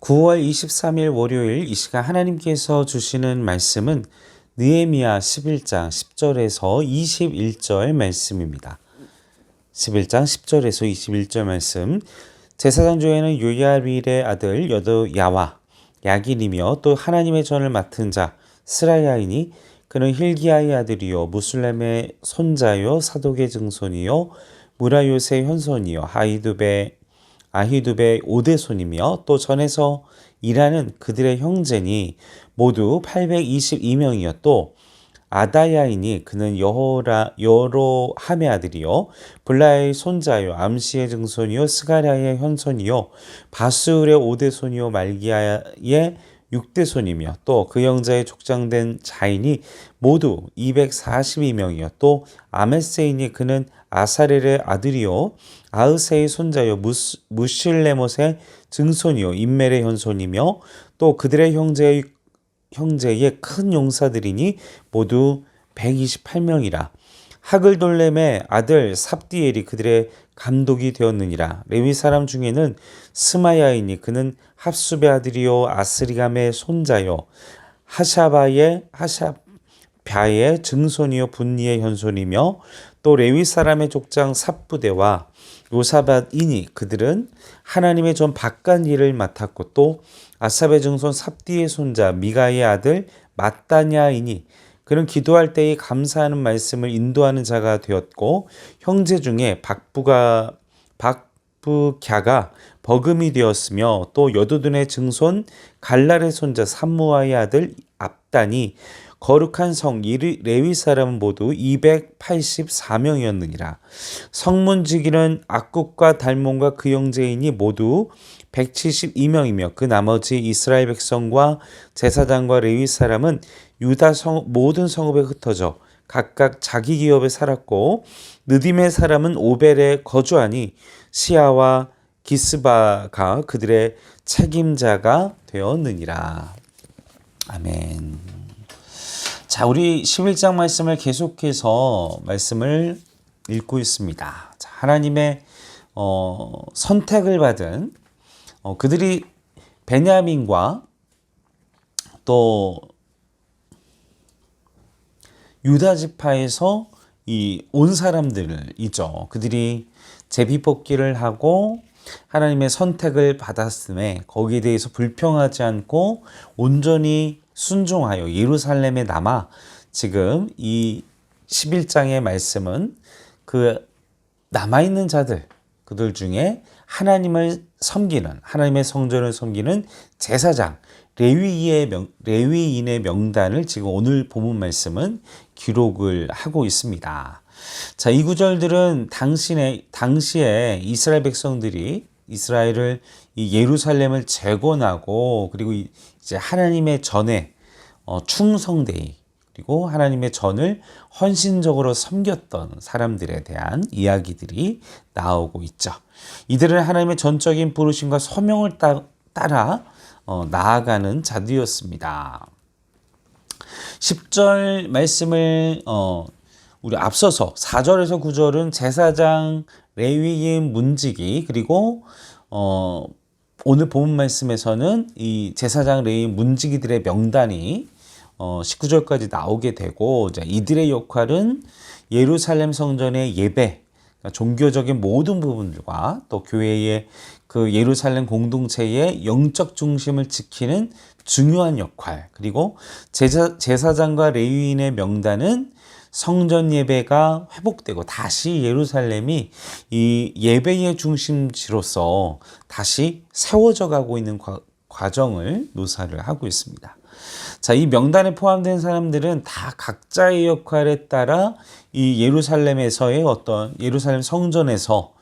9월 23일 월요일 이 시간 하나님께서 주시는 말씀은 느헤미야 11장 10절에서 21절 말씀입니다. 11장 10절에서 21절 말씀 제사장 중에는 요야릴의 아들 여도 야와 야긴이며 또 하나님의 전을 맡은 자 스라야이니 그는 힐기야의 아들이요 무슬렘의 손자요 사독의 증손이요 무라요의 현손이요 하이두베 아히두베 오대손이며 또 전에서 일하는 그들의 형제니 모두 822명이요 또 아다야이니 그는 여호라 여로함의 아들이요. 블라의 손자요. 암시의 증손이요. 스가랴의 현손이요. 바스울의 오대손이요. 말기야의 육대손이며 또 그 형제의 족장된 자인이 모두 242명이요. 또 아메세인이 그는 아사렐의 아들이요. 아으세의 손자요. 무실레못의 증손이요. 인멜의 현손이며 또 그들의 형제의 형제의 큰 용사들이니 모두 128명이라. 하글돌렘의 아들 삽디엘이 그들의 감독이 되었느니라. 레위 사람 중에는 스마야이니 그는 합수베 아들이요 아스리감의 손자요 하샤바의 하샤바의 증손이요 분니의 현손이며 또 레위 사람의 족장 삽부대와 요사밭이니 그들은 하나님의 전 바깥 일을 맡았고 또 아삽의 증손 삽디의 손자 미가의 아들 마따냐이니 그는 기도할 때에 감사하는 말씀을 인도하는 자가 되었고 형제 중에 박부가 박부갸가 버금이 되었으며 또 여도둔의 증손 갈랄의 손자 삼무아의 아들 압단이 거룩한 성 레위 사람은 모두 284명이었느니라. 성문지기는 악국과 달몬과 그 형제이니 모두 172명이며 그 나머지 이스라엘 백성과 제사장과 레위 사람은 유다 성, 모든 성읍에 흩어져 각각 자기 기업에 살았고 느딤의 사람은 오벨에 거주하니 시아와 기스바가 그들의 책임자가 되었느니라. 아멘. 자, 우리 11장 말씀을 계속해서 말씀을 읽고 있습니다. 자, 하나님의 어, 선택을 받은 어, 그들이 베냐민과 또 유다 지파에서 이 온 사람들이죠. 그들이 제비 뽑기를 하고 하나님의 선택을 받았음에 거기에 대해서 불평하지 않고 온전히 순종하여 예루살렘에 남아 지금 이 11장의 말씀은 그 남아있는 자들, 그들 중에 하나님을 섬기는, 하나님의 성전을 섬기는 제사장, 레위의 명, 레위인의 명단을 지금 오늘 본문 말씀은 기록을 하고 있습니다. 자, 이 구절들은 당신의, 당시에 이스라엘 백성들이 이스라엘을 이 예루살렘을 재건하고 그리고 이제 하나님의 전에 어, 충성되이 그리고 하나님의 전을 헌신적으로 섬겼던 사람들에 대한 이야기들이 나오고 있죠. 이들은 하나님의 전적인 부르심과 소명을 따, 라 어, 나아가는 자들이었습니다. 10절 말씀을 어, 우리 앞서서 4절에서 9절은 제사장 레위인 문지기 그리고 어, 오늘 본 말씀에서는 이 제사장 레위 문지기들의 명단이 어, 19절까지 나오게 되고 자, 이들의 역할은 예루살렘 성전의 예배, 그러니까 종교적인 모든 부분들과 또 교회의 그 예루살렘 공동체의 영적 중심을 지키는 중요한 역할 그리고 제사, 제사장과 레위인의 명단은 성전 예배가 회복되고 다시 예루살렘이 이 예배의 중심지로서 다시 세워져 가고 있는 과, 과정을 묘사를 하고 있습니다. 자, 이 명단에 포함된 사람들은 다 각자의 역할에 따라 이 예루살렘에서의 어떤 예루살렘 성전에서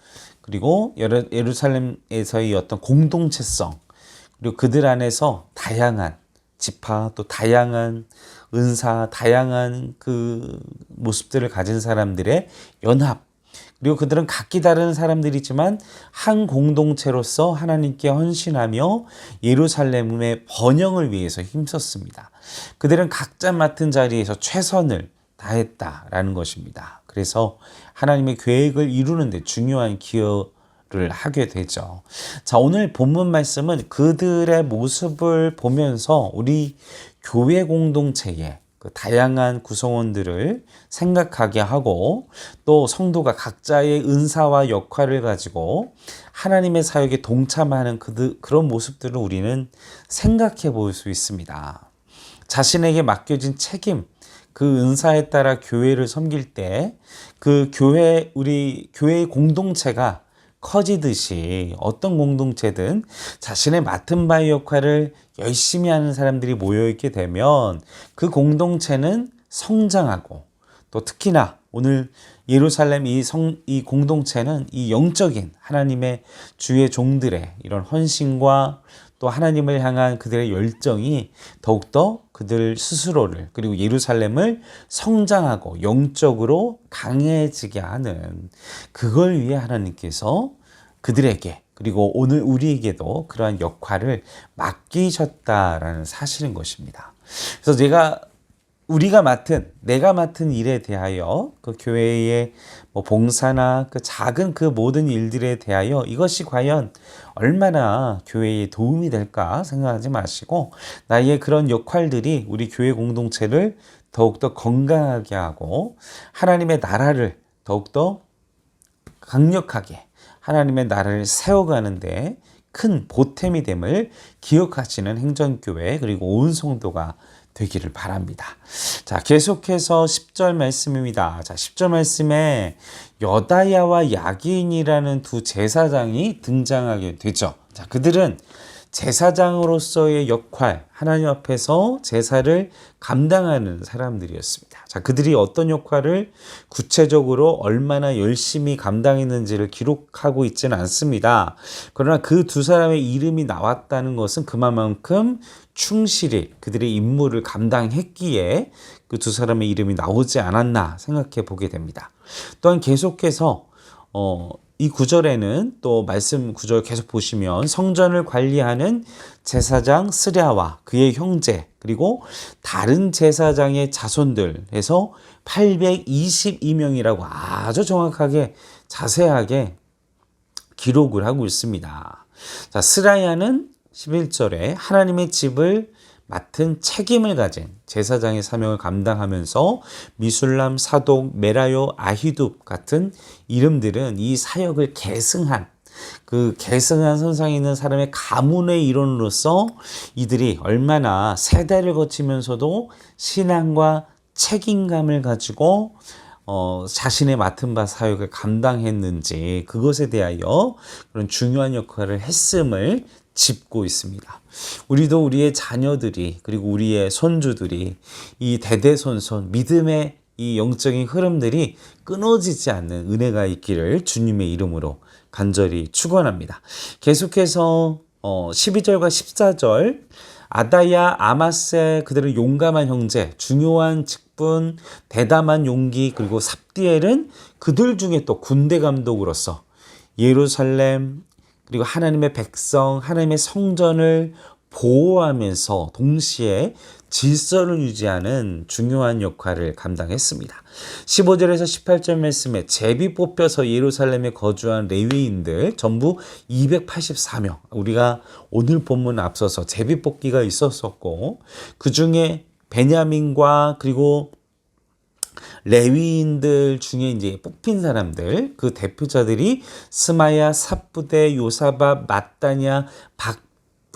그리고 예루살렘에서의 어떤 공동체성 그리고 그들 안에서 다양한 지파 또 다양한 은사 다양한 그 모습들을 가진 사람들의 연합 그리고 그들은 각기 다른 사람들이지만 한 공동체로서 하나님께 헌신하며 예루살렘의 번영을 위해서 힘썼습니다. 그들은 각자 맡은 자리에서 최선을 다했다라는 것입니다. 그래서 하나님의 계획을 이루는데 중요한 기여를 를 하게 되죠. 자, 오늘 본문 말씀은 그들의 모습을 보면서 우리 교회 공동체의 그 다양한 구성원들을 생각하게 하고 또 성도가 각자의 은사와 역할을 가지고 하나님의 사역에 동참하는 그, 그런 모습들을 우리는 생각해 볼 수 있습니다. 자신에게 맡겨진 책임, 그 은사에 따라 교회를 섬길 때 그 교회, 우리 교회의 공동체가 커지듯이 어떤 공동체든 자신의 맡은 바의 역할을 열심히 하는 사람들이 모여있게 되면 그 공동체는 성장하고 또 특히나 오늘 예루살렘 이 성, 이 공동체는 이 영적인 하나님의 주의 종들의 이런 헌신과 또 하나님을 향한 그들의 열정이 더욱더 그들 스스로를 그리고 예루살렘을 성장하고 영적으로 강해지게 하는 그걸 위해 하나님께서 그들에게 그리고 오늘 우리에게도 그러한 역할을 맡기셨다라는 사실인 것입니다. 그래서 제가 우리가 맡은 내가 맡은 일에 대하여 그 교회의 뭐 봉사나 그 작은 그 모든 일들에 대하여 이것이 과연 얼마나 교회에 도움이 될까 생각하지 마시고 나의 그런 역할들이 우리 교회 공동체를 더욱더 건강하게 하고 하나님의 나라를 더욱더 강력하게 하나님의 나라를 세워가는데 큰 보탬이 됨을 기억하시는 행전교회 그리고 온 성도가 되기를 바랍니다. 자, 계속해서 10절 말씀입니다. 자, 10절 말씀에 여다야와 야긴이라는 두 제사장이 등장하게 되죠. 자, 그들은 제사장으로서의 역할, 하나님 앞에서 제사를 감당하는 사람들이었습니다. 자, 그들이 어떤 역할을 구체적으로 얼마나 열심히 감당했는지를 기록하고 있지는 않습니다. 그러나 그 두 사람의 이름이 나왔다는 것은 그만큼 충실히 그들의 임무를 감당했기에 그 두 사람의 이름이 나오지 않았나 생각해 보게 됩니다. 또한 계속해서 어, 이 구절에는 또 말씀 구절 계속 보시면 성전을 관리하는 제사장 스랴와 그의 형제 그리고 다른 제사장의 자손들에서 822명이라고 아주 정확하게 자세하게 기록을 하고 있습니다. 자, 스라야는 11절에 하나님의 집을 맡은 책임을 가진 제사장의 사명을 감당하면서 미술람, 사독, 메라요, 아히둡 같은 이름들은 이 사역을 계승한 그 계승한 선상에 있는 사람의 가문의 일원으로서 이들이 얼마나 세대를 거치면서도 신앙과 책임감을 가지고 어, 자신의 맡은 바 사역을 감당했는지 그것에 대하여 그런 중요한 역할을 했음을 짚고 있습니다. 우리도 우리의 자녀들이 그리고 우리의 손주들이 이 대대손손 믿음의 이 영적인 흐름들이 끊어지지 않는 은혜가 있기를 주님의 이름으로 간절히 축원합니다. 계속해서 어 12절과 14절 아다야 아마세 그들은 용감한 형제 중요한 직분 대담한 용기 그리고 삽디엘은 그들 중에 또 군대 감독으로서 예루살렘 그리고 하나님의 백성, 하나님의 성전을 보호하면서 동시에 질서를 유지하는 중요한 역할을 감당했습니다. 15절에서 18절 말씀에 제비 뽑혀서 예루살렘에 거주한 레위인들 전부 284명. 우리가 오늘 본문 앞서서 제비 뽑기가 있었었고 그 중에 베냐민과 그리고 레위인들 중에 이제 뽑힌 사람들 그 대표자들이 스마야, 삽부대, 요사바, 마따냐, 박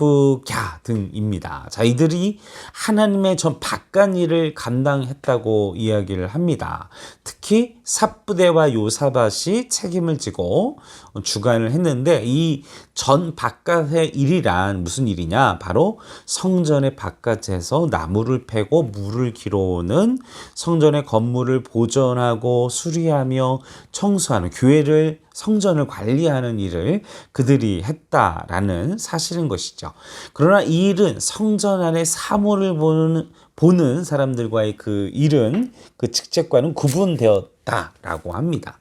바쁘갸 등입니다. 자, 이들이 하나님의 전 바깥 일을 감당했다고 이야기를 합니다. 특히 삽부대와 요사밭이 책임을 지고 주관을 했는데 이 전 바깥의 일이란 무슨 일이냐? 바로 성전의 바깥에서 나무를 패고 물을 길어오는 성전의 건물을 보존하고 수리하며 청소하는 교회를 성전을 관리하는 일을 그들이 했다라는 사실인 것이죠. 그러나 이 일은 성전 안에 사물을 보는 보는 사람들과의 그 일은 그 직책과는 구분되었 다라고 합니다.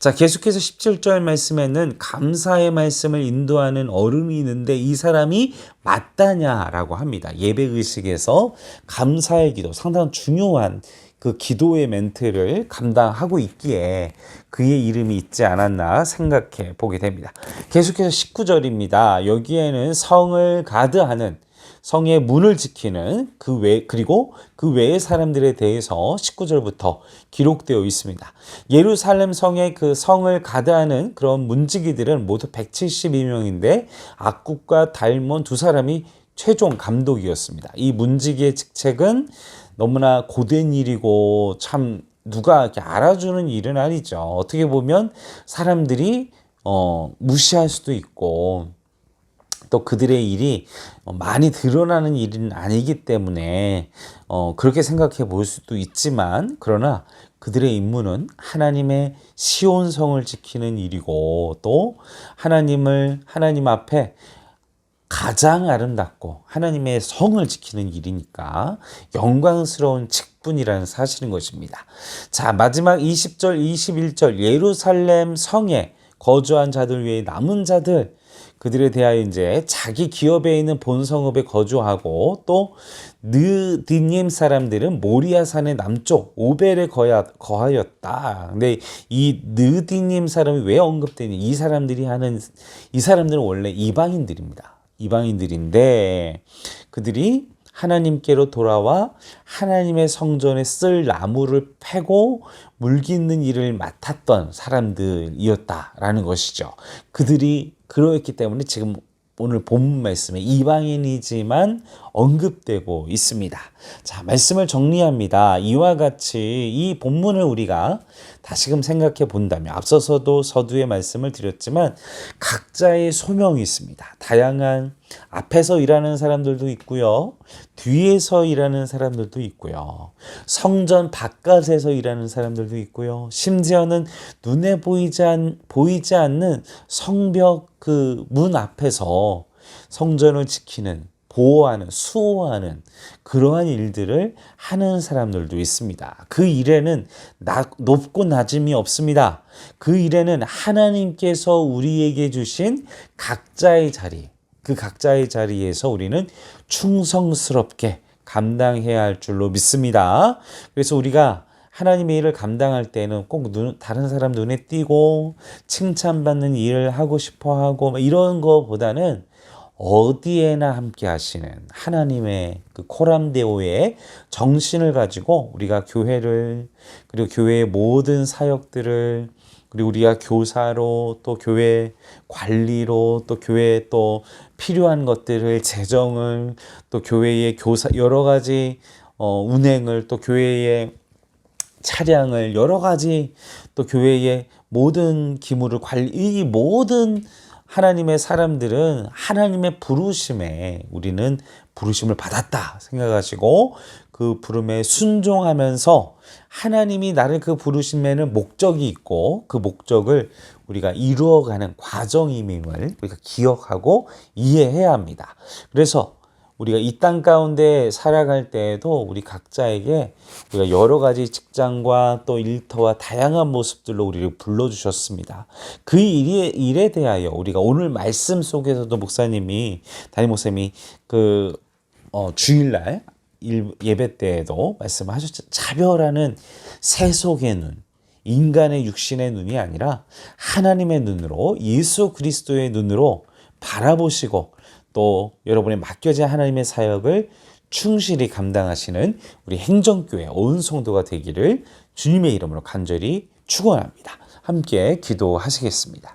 자, 계속해서 17절 말씀에는 감사의 말씀을 인도하는 어른이 있는데 이 사람이 맞다냐라고 합니다. 예배 의식에서 감사의 기도 상당히 중요한 그 기도의 멘트를 감당하고 있기에 그의 이름이 있지 않았나 생각해 보게 됩니다. 계속해서 19절입니다. 여기에는 성을 가드하는 성의 문을 지키는 그 외, 그리고 그 외의 사람들에 대해서 19절부터 기록되어 있습니다. 예루살렘 성의 그 성을 가드하는 그런 문지기들은 모두 172명인데 악국과 달몬 두 사람이 최종 감독이었습니다. 이 문지기의 직책은 너무나 고된 일이고 참 누가 이렇게 알아주는 일은 아니죠. 어떻게 보면 사람들이 어, 무시할 수도 있고 또 그들의 일이 많이 드러나는 일은 아니기 때문에 어, 그렇게 생각해 볼 수도 있지만 그러나 그들의 임무는 하나님의 시온성을 지키는 일이고 또 하나님을 하나님 앞에 가장 아름답고 하나님의 성을 지키는 일이니까 영광스러운 직분이라는 사실인 것입니다. 자, 마지막 20절, 21절 예루살렘 성에 거주한 자들 외에 남은 자들 그들에 대하여 이제 자기 기업에 있는 본성읍에 거주하고 또 느디님 사람들은 모리아산의 남쪽 오벨에 거하였다. 근데 이 느디님 사람이 왜 언급되니? 이 사람들이 하는 이 사람들은 원래 이방인들입니다. 이방인들인데 그들이 하나님께로 돌아와 하나님의 성전에 쓸 나무를 패고 물깃는 일을 맡았던 사람들이었다라는 것이죠. 그들이 그러했기 때문에 지금 오늘 본문 말씀에 이방인이지만 언급되고 있습니다. 자, 말씀을 정리합니다. 이와 같이 이 본문을 우리가 다시금 생각해 본다면 앞서서도 서두에 말씀을 드렸지만 각자의 소명이 있습니다. 다양한 앞에서 일하는 사람들도 있고요. 뒤에서 일하는 사람들도 있고요. 성전 바깥에서 일하는 사람들도 있고요. 심지어는 눈에 보이지, 않, 보이지 않는 성벽 그 문 앞에서 성전을 지키는 보호하는, 수호하는 그러한 일들을 하는 사람들도 있습니다. 그 일에는 나, 높고 낮음이 없습니다. 그 일에는 하나님께서 우리에게 주신 각자의 자리, 그 각자의 자리에서 우리는 충성스럽게 감당해야 할 줄로 믿습니다. 그래서 우리가 하나님의 일을 감당할 때는 꼭 눈, 다른 사람 눈에 띄고 칭찬받는 일을 하고 싶어 하고 이런 거보다는 어디에나 함께 하시는 하나님의 그 코람데오의 정신을 가지고 우리가 교회를 그리고 교회의 모든 사역들을 그리고 우리가 교사로 또 교회 관리로 또 교회에 또 필요한 것들을 재정을 또 교회의 교사 여러 가지 어, 운행을 또 교회의 차량을 여러 가지 또 교회의 모든 기물을 관리 이 모든 하나님의 사람들은 하나님의 부르심에 우리는 부르심을 받았다 생각하시고 그 부름에 순종하면서 하나님이 나를 그 부르심에는 목적이 있고 그 목적을 우리가 이루어가는 과정임을 우리가 기억하고 이해해야 합니다. 그래서 우리가 이 땅 가운데 살아갈 때에도 우리 각자에게 우리가 여러 가지 직장과 또 일터와 다양한 모습들로 우리를 불러주셨습니다. 그 일에, 일에 대하여 우리가 오늘 말씀 속에서도 목사님이, 담임 목사님이 그, 어, 주일날 예배 때에도 말씀하셨죠. 차별하는 세속의 눈, 인간의 육신의 눈이 아니라 하나님의 눈으로 예수 그리스도의 눈으로 바라보시고 또 여러분의 맡겨진 하나님의 사역을 충실히 감당하시는 우리 행정교회 온 성도가 되기를 주님의 이름으로 간절히 축원합니다. 함께 기도하시겠습니다.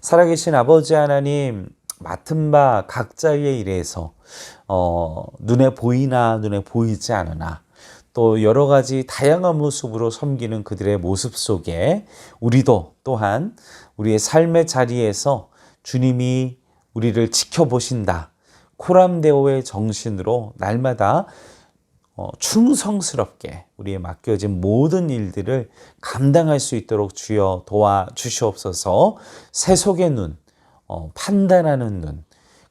살아계신 아버지 하나님 맡은 바 각자의 일에서 어, 눈에 보이나 눈에 보이지 않으나 또 여러 가지 다양한 모습으로 섬기는 그들의 모습 속에 우리도 또한 우리의 삶의 자리에서 주님이 우리를 지켜보신다. 코람데오의 정신으로 날마다 어, 충성스럽게 우리의 맡겨진 모든 일들을 감당할 수 있도록 주여 도와 주시옵소서 세속의 눈, 어, 판단하는 눈,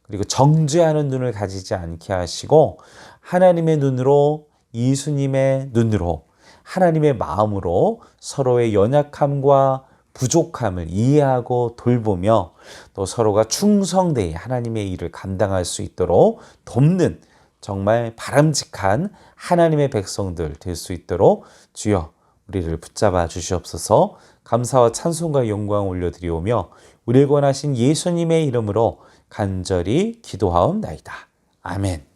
그리고 정죄하는 눈을 가지지 않게 하시고 하나님의 눈으로 예수님의 눈으로 하나님의 마음으로 서로의 연약함과 부족함을 이해하고 돌보며 또 서로가 충성되이 하나님의 일을 감당할 수 있도록 돕는 정말 바람직한 하나님의 백성들 될 수 있도록 주여 우리를 붙잡아 주시옵소서 감사와 찬송과 영광 올려드리오며 우리를 권하신 예수님의 이름으로 간절히 기도하옵나이다. 아멘.